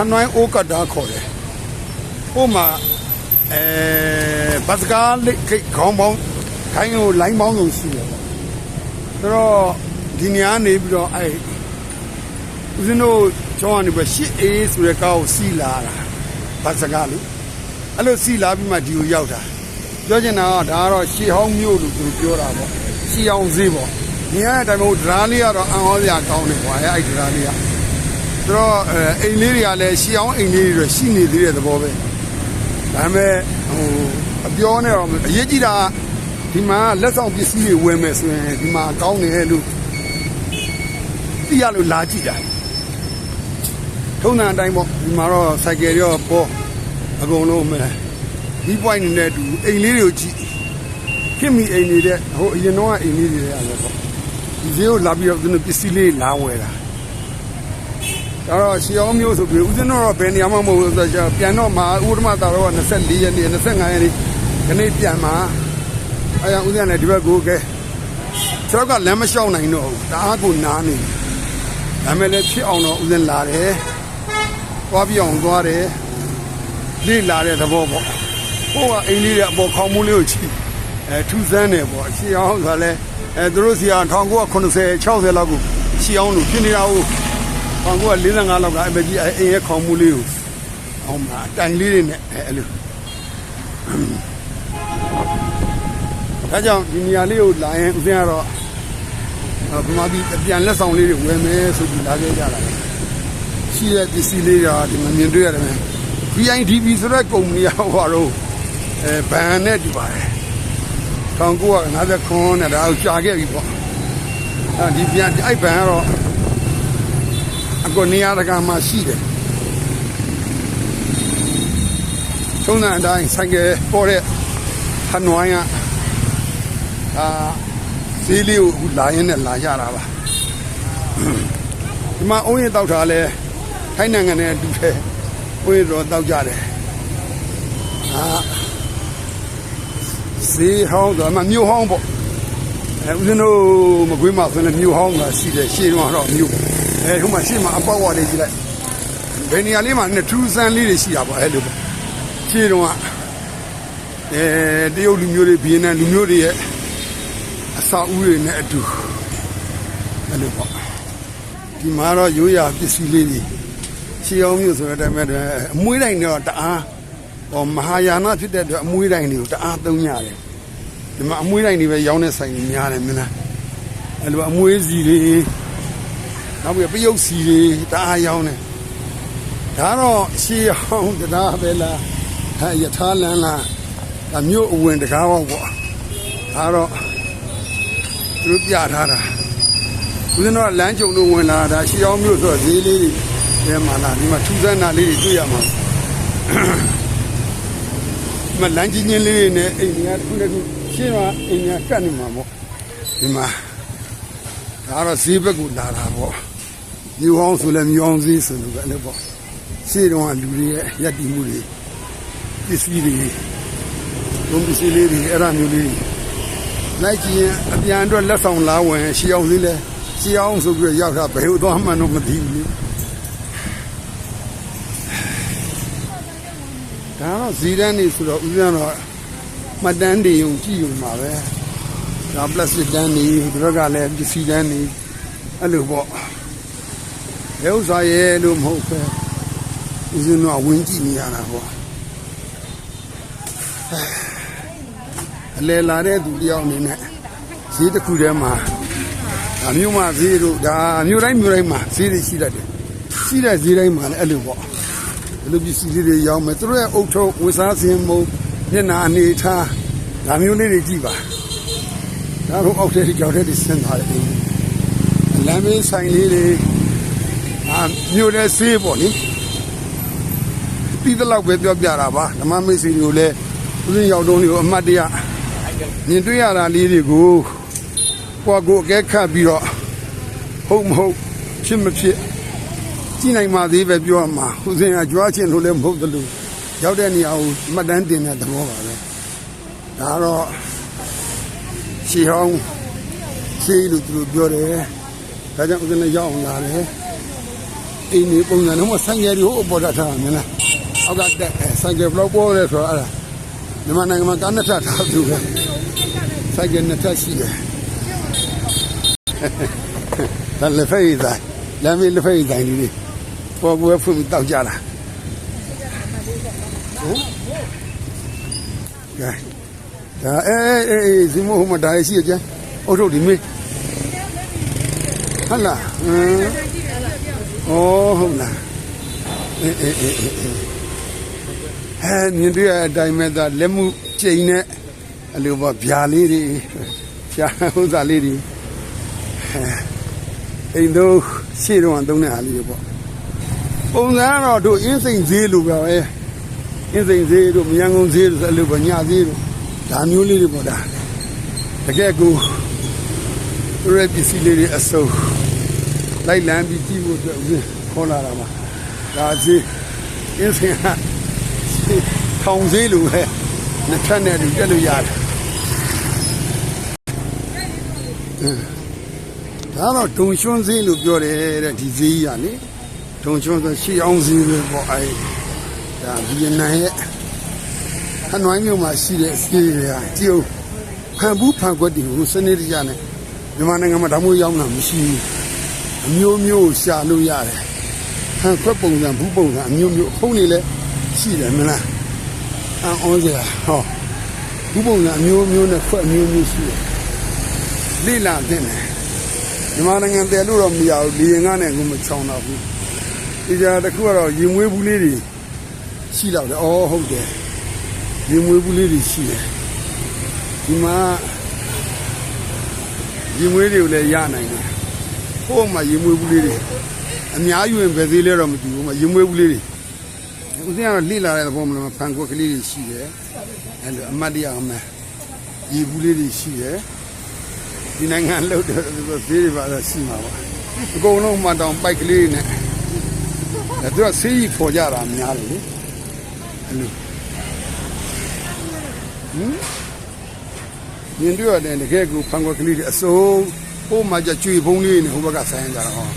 ဟနွိုင်းအိုးကတာခေါ်တယ်ဟိုမှာအဲဘတ်စကားလိခိတ်ခေါင်းပေါင်းခိုင်းကိုလိုင်းပေါင်းဆုံးရှိတယ်ပေါ့ဆိုတော့ဒီနေရာနေပြီးတော့အဲဦးဇင်းတို့ကျောင်းကနေပဲရှစ်အေးဆိုတဲ့ကားကိုစီးလာတာဘတ်စကားလေအဲ့လိုစီးလာပြီးမှဒီကိုရောက်တာပြောချင်တာကဒါကတော့ရှေဟောင်းမြို့လို့သူတို့ပြောတာပေါ့ရှေအောင်ဈေးပေါ့နေရာတဲ့အတိုင်းမို့ဒရာလေးကတော့အံ့ဩစရာကောင်းတယ်ကွာအဲ့ဒရာလေးက ဆိုတော့အဲအိမ်လေးတွေကလည်းရှီအောင်အိမ်လေးတွေရှိနေသေးတဲ့သဘောပဲဒါပေမဲ့ဟိုအပြောနဲ့တော့အရေးကြီးတာကဒီမှာလက်ဆောင်ပစ္စည်းတွေဝယ်မယ်ဆိုရင်ဒီမှာကောင်းတယ်လို့သိရလို့လာကြည့်တာထုံးစံအတိုင်းပေါ့ဒီမှာတော့စိုက်ကယ်ရောပေါ်အကုန်လုံးမယ်ဒီ point နဲ့အတူအိမ်လေးတွေကိုကြည့်ခင်မီအိမ်နေတဲ့ဟိုအရင်တော့အိမ်လေးတွေရတယ်ပေါ့ဒီဈေးကိုလာပြီးတော့သူတို့ပစ္စည်းလေးလာဝယ်တာ ဒါတော့ရှီအောင်မျိုးဆိုပြီးဦးဇင်းတို့တော့ဘယ်နေရာမှမဟုတ်ဘူးဆိုတော့ပြန်တော့မှာဥဒ္ဓမတာတော့24ရက်နေ့25ရက်နေ့ခဏပြန်မှာအဲရဦးဇင်းလည်းဒီဘက်ကိုကဲကျွန်တော်ကလမ်းမလျှောက်နိုင်တော့ဘူးတအားကိုနားနေဒါမဲ့လည်းဖြစ်အောင်တော့ဦးဇင်းလာတယ်သွားပြအောင်သွားတယ်လေ့လာတဲ့သဘောပေါ့ဟိုကအိမ်လေးတွေအပေါ်ခေါင်းမိုးလေးကိုချီအဲထူးဆန်းတယ်ပေါ့ရှီအောင်ဆိုတော့လဲအဲသူတို့စီက1980 60လောက်ကိုရှီအောင်လို့ဖြစ်နေတာဟုတ်။ ဘောင်က45လောက်ကအဲ့မကြီးအဲ့အိမ်ရဲ့ခေါင်းမူလေးကိုအောင်မှာတိုင်လေးတွေနဲ့အဲ့အဲ့လို။ဒါကြောင့်ဒီနေရာလေးကိုလာရင်ဦးဇင်းကတော့ဗမာပြည်ပြန်လက်ဆောင်လေးတွေဝယ်မယ်ဆိုပြီးလာခဲ့ကြတာ။ရှိတဲ့ပစ္စည်းလေးတွေဒီမှာမြင်တွေ့ရတယ်မယ်။ VIDB ဆိုတဲ့ကုမ္ပဏီကဟိုတော့အဲဘန်နဲ့တူပါတယ်။1950ခွန်းနဲ့ဒါကိုကြာခဲ့ပြီပေါ့။အဲဒီပြန်အဲ့ဘန်ကတော့ အခုနေရာတကာမှာရှိတယ်သုံးတဲ့အတိုင်းဆိုင်ကပေါ်တဲ့ဟနွိုင်းကအာဈေးလေးကိုလာရင်းနဲ့လာရတာပါဒီမှာအုံးရင်တောက်တာလဲထိုင်းနိုင်ငံနဲ့အတူတယ်အုံးရင်တော့တောက်ကြတယ်အာဈေးဟောင်းတော့အမမြို့ဟောင်းပေါ့အဲဦးဇင်းတို့မကွေးမှာဆိုရင်မြို့ဟောင်းကရှိတယ်ရှေ့တော့တော့မြို့ အဲဟိုမှာရှေ့မှာအပေါက်ဝါလေးကြည့်လိုက်ဘယ်နေရာလေးမှာနဲ့ထူးဆန်းလေးတွေရှိတာပေါ့အဲလိုပေါ့ရှေ့တော့ကအဲတရုတ်လူမျိုးတွေဗီယက်နမ်လူမျိုးတွေရဲ့အစာအုပ်တွေနဲ့အတူအဲလိုပေါ့ဒီမှာတော့ရိုးရာပစ္စည်းလေးတွေရှေးအောင်မျိုးဆိုတဲ့အတိုင်းပဲအမွှေးတိုင်းတော့တအားဟောမဟာယာနဖြစ်တဲ့အတွက်အမွှေးတိုင်းတွေကိုတအားသုံးရတယ်ဒီမှာအမွှေးတိုင်းတွေပဲရောင်းတဲ့ဆိုင်တွေများတယ်မင်းလားအဲလိုအမွှေးစီတွေ နောက်ပြီးပယုတ်စီတွေတအားရောင်းတယ်ဒါတော့ရှေးအောင်တရားပဲလားဟာယထာလန်လားဒါမျိုးအဝင်တကားပေါ့ပေါ့ဒါတော့သူတို့ပြထားတာဦးဇင်းတော့လမ်းကြုံလို့ဝင်လာတာရှေးအောင်မျိုးဆိုဈေးလေးတွေထဲမှာလာဒီမှာထူးဆန်းတာလေးတွေတွေ့ရမှာဒီမှာလမ်းကြီးချင်းလေးတွေနဲ့အိမ်တွေကတစ်ခုတစ်ခုရှေ့မှာအိမ်တွေကကတ်နေမှာပေါ့ဒီမှာဒါတော့ဈေးဘက်ကိုလာတာပေါ့ မြို့ဟောင်းဆိုလဲမြို့ဟောင်းဈေးဆိုလို့ပဲလည်းပေါ့ရှေ့တော့လူတွေရဲ့ရက်တီမှုတွေပစ္စည်းတွေဘုံပစ္စည်းလေးတွေအဲ့ဒါမျိုးလေးလိုက်ကြည့်ရင်အပြန်အတွက်လက်ဆောင်လာဝင်ရှေးအောင်သေးလဲရှေးအောင်ဆိုပြီးရောက်တာဘယ်လိုသွားမှန်းတော့မသိဘူးလေဒါတော့ဇီတန်းနေဆိုတော့ဦးဇင်းတော့မှတ်တမ်းတွေယုံကြည့်ယူမှာပဲဒါပလတ်စတစ်တန်းနေဒီဘက်ကလည်းပစ္စည်းတန်းနေအဲ့လိုပေါ့ ရုပ်စားရဲလို့မဟုတ်ပဲဦးဇင်းတော့ဝင်ကြည့်နေရတာပေါ့အလဲလာတဲ့သူတယောက်အနေနဲ့ဈေးတစ်ခုထဲမှာဒါမျိုးမှဈေးတို့ဒါမျိုးတိုင်းမျိုးတိုင်းမှာဈေးတွေရှိတတ်တယ်ရှိတဲ့ဈေးတိုင်းမှာလည်းအဲ့လိုပေါ့ဘယ်လိုပစ္စည်းလေးတွေရောင်းမယ်သူတို့ရဲ့အုတ်ထုပ်ဝစားစင်မုံမျက်နှာအနေထားဒါမျိုးလေးတွေကြည့်ပါဒါတော့အောက်ထဲကြောက်တဲ့စဉ်းစားတယ်လမ်းမေးဆိုင်လေးတွေ အာမြို့တဲ့ဈေးပေါ့နိပြီးတဲ့လောက်ပဲပြောပြတာပါဓမ္မမိတ်ဆွေတွေကိုလည်းဦးဇင်းရောက်တုံးတွေကိုအမှတ်တရမြင်တွေ့ရတာလေးတွေကိုကိုယ့်ကိုယ်အကဲခတ်ပြီးတော့ဟုတ်မဟုတ်ဖြစ်မဖြစ်ကြည့်နိုင်ပါသေးပဲပြောရမှာဦးဇင်းကကြွားချင်လို့လည်းမဟုတ်သလိုရောက်တဲ့နေရာကိုမှတ်တမ်းတင်တဲ့သဘောပါပဲဒါတော့ရှီဟောင်းရှီလို့သူတို့ပြောတယ်ဒါကြောင့်ဦးဇင်းလည်းရောက်အောင်လာတယ် အိမ်နေပုံစံတော့မဆိုင်ကယ်တွေဟိုအပေါ်ထားတာမလားအောက်ကတက်အဲဆိုင်ကယ်ဘလောက်ပေါ်လဲဆိုတော့အဲ့ဒါမြန်မာနိုင်ငံမှာကားနှစ်ထပ်ထားသူပဲဆိုင်ကယ်နှစ်ထပ်ရှိတယ်ဒါလည်းဖိတ်တိုင်းလမ်းမေးလက်ဖိတ်တိုင်းလေးတွေပေါ်ကွယ်ဖွင့်ပြီးတောက်ကြတာဟမ်ကဲဒါအဲအဲအဲဇီမိုဟိုမှာဒါရှိကြအုတ်ထုတ်ဒီမေးဟုတ်လားဟမ် 哦，ဟုတ်လားအေးအေးအေးအေးအဲမြင်တွေ့ရတဲ့အတိုင်းပဲသာလက်မှုကျိန်နဲ့အလိုပေါ့ဗျာလေးတွေဗျာဥစ္စာလေးတွေအဲအိမ်တို့ရှေ့တော့သုံးတဲ့ဟာလေးတွေပေါ့ပုံစံကတော့တို့အင်းစိန်ဈေးလိုပဲအင်းစိန်ဈေးတို့မြန်ကုန်ဈေးတို့အလိုပေါ့ညဈေးတို့ဒါမျိုးလေးတွေပေါ့ဒါတကယ်ကိုတို့ရဲ့ပစ္စည်းလေးတွေအစုံ လိုက်လံပြီးကြည့်ဖို့အတွက်ဦးဇင်းခေါ်လာတာပါဒါစီအင်းစင်ဟာထောင်သေးလို့ပဲနှစ်ထပ်နဲ့တူတက်လို့ရတယ်ဒါတော့ဒုံရွှန်းသေးလို့ပြောတယ်တဲ့ဒီဈေးကြီးကလေဒုံရွှန်းဆိုရှေးအောင်ဈေးပဲပေါ့အဲဒါဗီယက်နမ်ရဲ့ဟနွိုင်းမြို့မှာရှိတဲ့ဈေးတွေကကြည့်ဦးဖန်ဘူးဖန်ခွက်တွေကိုစနေတကျနဲ့မြန်မာနိုင်ငံမှာဒါမျိုးရောက်တာမရှိဘူး အမျိုးမျိုးရှာလို့ရတယ်ဟန်ခွက်ပုံစံဘူးပုံစံအမျိုးမျိုးဖုံးနေလဲရှိတယ်မလားအန်အောစရာဟောဘူးပုံစံအမျိုးမျိုးနဲ့ခွက်အမျိုးမျိုးရှိတယ်လိလာတဲ့တယ်ဒီမှာနိုင်ငံတယ်လို့တော့မရဘူးလေရင်ကနေကိုမချောင်းတော့ဘူးဒီကြတစ်ခုကတော့ရင်မွေးဘူးလေးတွေရှိတော့တယ်အော်ဟုတ်တယ်ရင်မွေးဘူးလေးတွေရှိတယ်ဒီမှာရင်မွေးတွေကိုလည်းရနိုင်တယ် ဟိုမှာရင်မွေးဘူးလေးတွေအများယူရင်ပဲသေးလဲတော့မကြည့်ဘူးမှာရင်မွေးဘူးလေးတွေဦးစင်းကတော့လှိလာတဲ့ပုံမှာဖန်ကွက်ကလေးတွေရှိတယ်အဲ့လိုအမတ်တရားအမရေဘူးလေးတွေရှိတယ်ဒီနိုင်ငံလောက်တယ်ဆိုတော့ဈေးတွေပါတော့ရှိမှာပါအကုန်လုံးမှတောင်ပိုက်ကလေးနဲ့ဒါသူကဆေးကြီးပေါ်ကြတာများတယ်လေအဲ့လိုဟမ်မြင်တွေ့ရတယ်တကယ်ကိုဖန်ကွက်ကလေးတွေအစုံ ဟိုမှာကြကျွေဖုံးလေးနဲ့ဟိုဘက်ကဆိုင်ကြတာဟော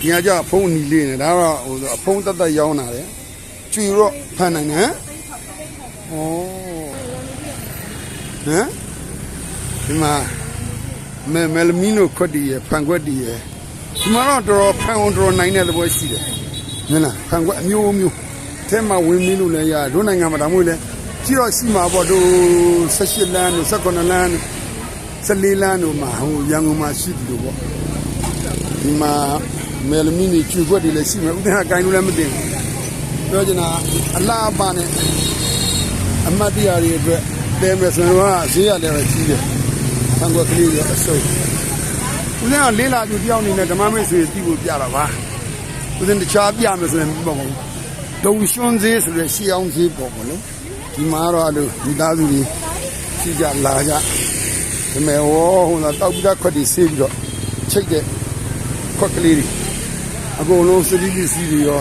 ဒီကကြဖုံးနီလေးနဲ့ဒါတော့ဟိုအဖုံးတက်တက်ရောင်းတာလေကျွေတော့ဖန်နိုင်တယ်ဩဟမ်ဒီမှာမဲမဲလမီနိုခွက်တီရဖန်ခွက်တီရဒီမှာတော့တော်တော်ဖန်အောင်တော်နိုင်တဲ့သဘောရှိတယ်မင်းလားဖန်ခွက်အမျိုးမျိုးထဲမှာဝင်မင်းလို့လည်းရတို့နိုင်ငံမှာဒါမှမဟုတ်လေကြည့်တော့ရှိမှာပေါ့တို့18လမ်းတို့19လမ်းတို့ စလေးလန်းတို့မှာဟိုရန်ကုန်မှာရှိတယ်လို့ပေါ့ဒီမှာမယ်လမီနီကျွေခွက်တွေလည်းရှိမယ်ဥဒဟကိုင်းလို့လည်းမတင်ဘူးပြောချင်တာအလားအပါနဲ့အမတ်တရားတွေအတွက်တဲမယ်ဆိုတော့ဈေးရတယ်ပဲကြီးတယ်ဆံကွက်ကလေးတွေအစုံဦးဇင်းကလေးလာပြပြောင်းနေတဲ့ဓမ္မမိတ်ဆွေတီးဖို့ပြတာပါဦးဇင်းတခြားပြမယ်ဆိုရင်ပေါ့ပေါ့ဒုံရွှန်းဈေးဆိုတဲ့ရှေးအောင်ဈေးပေါ့ပေါ့လေဒီမှာတော့အဲ့လိုဒီသားစုတွေရှိကြလာကြ ဒီမဲ့ဟောဟိုလာတောက်ပြီးသားခွက်တွေဆေးပြီးတော့ချိတ်တဲ့ခွက်ကလေးတွေအကုန်လုံးစတိပစ္စည်းတွေရော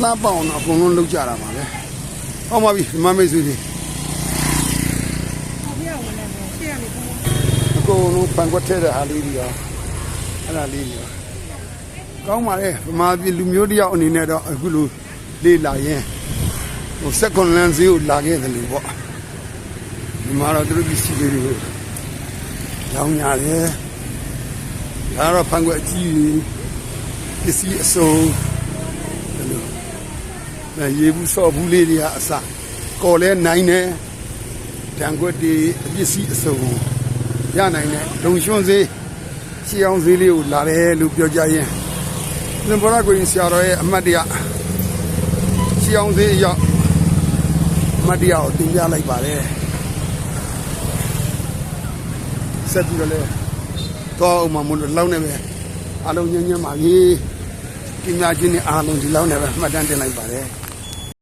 လှပအောင်တော့အကုန်လုံးလုပ်ကြတာပါပဲဟောပါပြီဒီမမိတ်ဆွေတွေအကုန်လုံးပန်ခွက်ထဲတဲ့ဟာလေးတွေရောအဲ့ဒါလေးတွေရောကောင်းပါလေဗမာပြည်လူမျိုးတယောက်အနေနဲ့တော့အခုလိုလေးလာရင်ဟိုစက်ကွန်လန်စီကိုလာခဲ့တယ်လို့ပေါ့ဒီမှာတော့သူတို့ပစ္စည်းလေးတွေ ရောင်းရတယ်ဒါတော့ဖန်ခွက်အကြီးကြီးပစ္စည်းအစုံဒီလိုအဲရေဘူးစော့ဘူးလေးတွေကအစကော်လဲနိုင်တယ်တန်ခွက်တွေအပစ္စည်းအစုံရနိုင်တယ်လုံရွှွန်းစေးရှီအောင်စေးလေးကိုလာတယ်လို့ပြောကြရင်သင်္ဘောရကိုရင်ဆရာတော်ရဲ့အမတ်တရားရှီအောင်စေးရောက်အမတ်တရားကိုတင်ပြလိုက်ပါတယ် ဆက်ပြီးတော့လဲတော့အောင်မမလို့လောက်နေပဲအလုံးညံ့ညံ့ပါပြီပညာချင်းနဲ့အားလုံးဒီလောက်နေပဲမှတ်တမ်းတင်လိုက်ပါတယ်